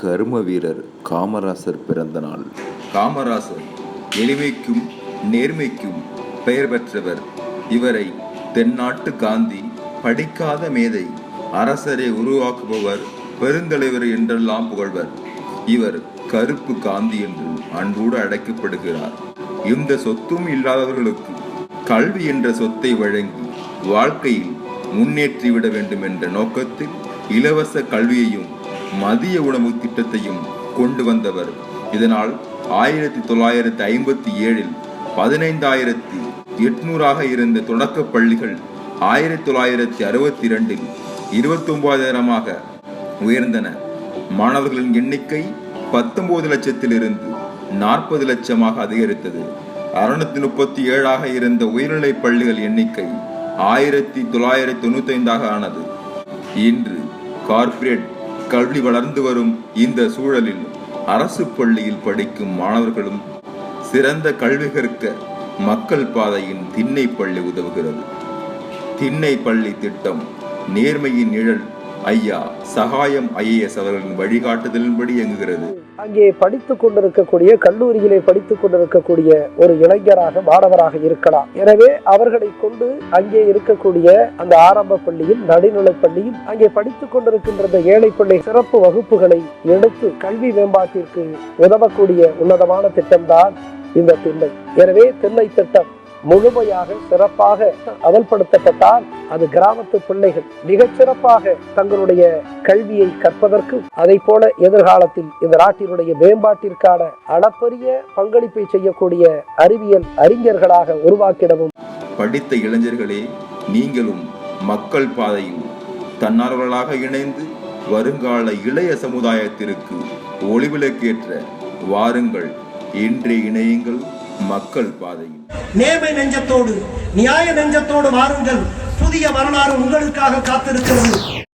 கரும வீரர் காமராசர் பிறந்த நாள். காமராசர் எளிமைக்கும் நேர்மைக்கும் பெயர் பெற்றவர். இவரை தென்னாட்டு காந்தி படிக்காத மேதை அரசரை உருவாக்குபவர் பெருந்தலைவர் என்றெல்லாம் புகழ்வர். இவர் கருப்பு காந்தி என்று அன்போடு அழைக்கப்படுகிறார். இந்த சொத்தும் இல்லாதவர்களுக்கு கல்வி என்ற சொத்தை வழங்கி வாழ்க்கையில் முன்னேற்றிவிட வேண்டும் என்ற நோக்கத்தில் இலவச கல்வியையும் மதிய உணவு திட்டத்தையும் கொண்டு வந்தவர். இதனால் ஆயிரத்தி தொள்ளாயிரத்தி ஐம்பத்தி ஏழில் பதினைந்தாயிரத்தி எட்நூறாக இருந்த தொடக்கப் பள்ளிகள் ஆயிரத்தி தொள்ளாயிரத்தி அறுபத்தி இரண்டில் இருபத்தி ஒன்பதாயிரமாக உயர்ந்தன. மாணவர்களின் எண்ணிக்கை பத்தொன்பது லட்சத்திலிருந்து நாற்பது லட்சமாக அதிகரித்தது. அறுநூத்தி முப்பத்தி ஏழாக இருந்த உயர்நிலை பள்ளிகள் எண்ணிக்கை ஆயிரத்தி தொள்ளாயிரத்தி தொண்ணூத்தி ஐந்தாக ஆனது. இன்று கார்ப்பரேட் கல்வி வளர்ந்து வரும் இந்த சூழலில் அரசு பள்ளியில் படிக்கும் மாணவர்களும் சிறந்த கல்வி கற்க மக்கள் பாதையின் திண்ணை பள்ளி உதவுகிறது. திண்ணை பள்ளி திட்டம் நேர்மையின் நிழல் ஐயா சகாயம் ஐஏஎஸ் அவர்களின் வழிகாட்டுதலின்படி இயங்குகிறது. அங்கே படித்துக் கொண்டிருக்கக்கூடிய கல்லூரியிலே படித்துக் கொண்டிருக்கக்கூடிய ஒரு இளைஞராக மாணவராக இருக்கலாம். எனவே அவர்களை கொண்டு அங்கே இருக்கக்கூடிய அந்த ஆரம்ப பள்ளியில் நடுநிலைப் பள்ளியில் அங்கே படித்துக் கொண்டிருக்கின்ற ஏழை பள்ளி சிறப்பு வகுப்புகளை எடுத்து கல்வி மேம்பாட்டிற்கு உதவக்கூடிய உன்னதமான திட்டம்தான் இந்த திண்ணை. எனவே திண்ணை திட்டம். முழுமையாக சிறப்பாக அமல்படுத்தப்பட்டால் அது கிராமத்து பிள்ளைகள் மிகச் சிறப்பாக தங்களுடைய கல்வியை கற்பதற்கு அதை போல எதிர்காலத்தில் இந்த நாட்டினுடைய மேம்பாட்டிற்கான அளப்பரிய பங்களிப்பை செய்யக்கூடிய அறிவியல் அறிஞர்களாக உருவாக்கிடவும். படித்த இளைஞர்களே நீங்களும் மக்கள் பாதையில் தன்னார்வலாக இணைந்து வருங்கால இளைய சமுதாயத்திற்கு ஒளிவிலக்கேற்ற வாருங்கள். இன்றே இணையுங்கள். மக்கள் பாதையில். நேர்மை நெஞ்சத்தோடு நியாய நெஞ்சத்தோடு வாருங்கள். புதிய வரலாறு உங்களுக்காக காத்திருக்கிறது.